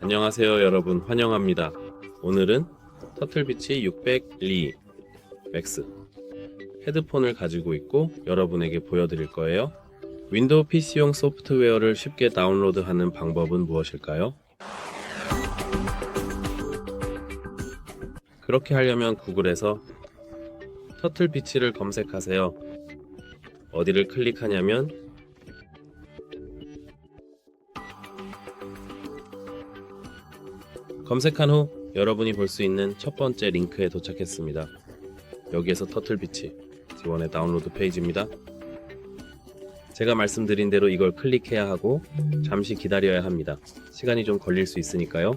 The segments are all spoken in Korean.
안녕하세요 여러분 환영합니다. 오늘은 터틀비치 602 맥스 헤드폰을 가지고 있고 여러분에게 보여드릴 거예요. 윈도우 PC용 소프트웨어를 쉽게 다운로드하는 방법은 무엇일까요? 그렇게 하려면 구글에서 터틀비치를 검색하세요. 어디를 클릭하냐면 검색한 후 여러분이 볼 수 있는 첫 번째 링크에 도착했습니다. 여기에서 터틀비치 지원의 다운로드 페이지입니다. 제가 말씀드린 대로 이걸 클릭해야 하고 잠시 기다려야 합니다. 시간이 좀 걸릴 수 있으니까요.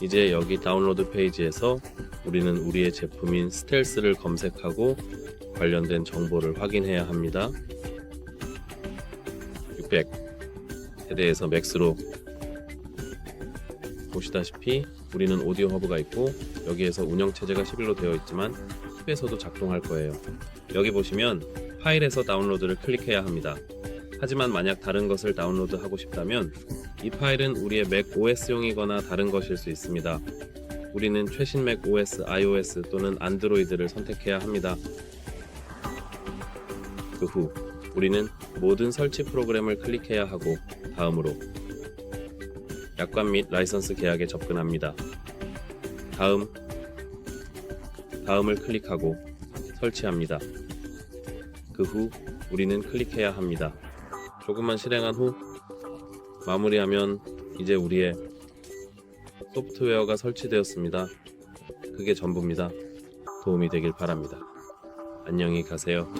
이제 여기 다운로드 페이지에서 우리는 우리의 제품인 스텔스를 검색하고 관련된 정보를 확인해야 합니다. 600 세대에서 맥스로 보시다시피 우리는 오디오 허브가 있고 여기에서 운영 체제가 11로 되어 있지만 탭에서도 작동할 거예요. 여기 보시면 파일에서 다운로드를 클릭해야 합니다. 하지만 만약 다른 것을 다운로드 하고 싶다면 이 파일은 우리의 맥 OS용이거나 다른 것일 수 있습니다. 우리는 최신 맥 OS, iOS 또는 안드로이드를 선택해야 합니다. 그 후 우리는 모든 설치 프로그램을 클릭해야 하고 다음으로 약관 및 라이선스 계약에 접근합니다. 다음 다음을 클릭하고 설치합니다. 그 후 우리는 클릭해야 합니다. 조금만 실행한 후 마무리하면 이제 우리의 소프트웨어가 설치되었습니다. 그게 전부입니다. 도움이 되길 바랍니다. 안녕히 가세요.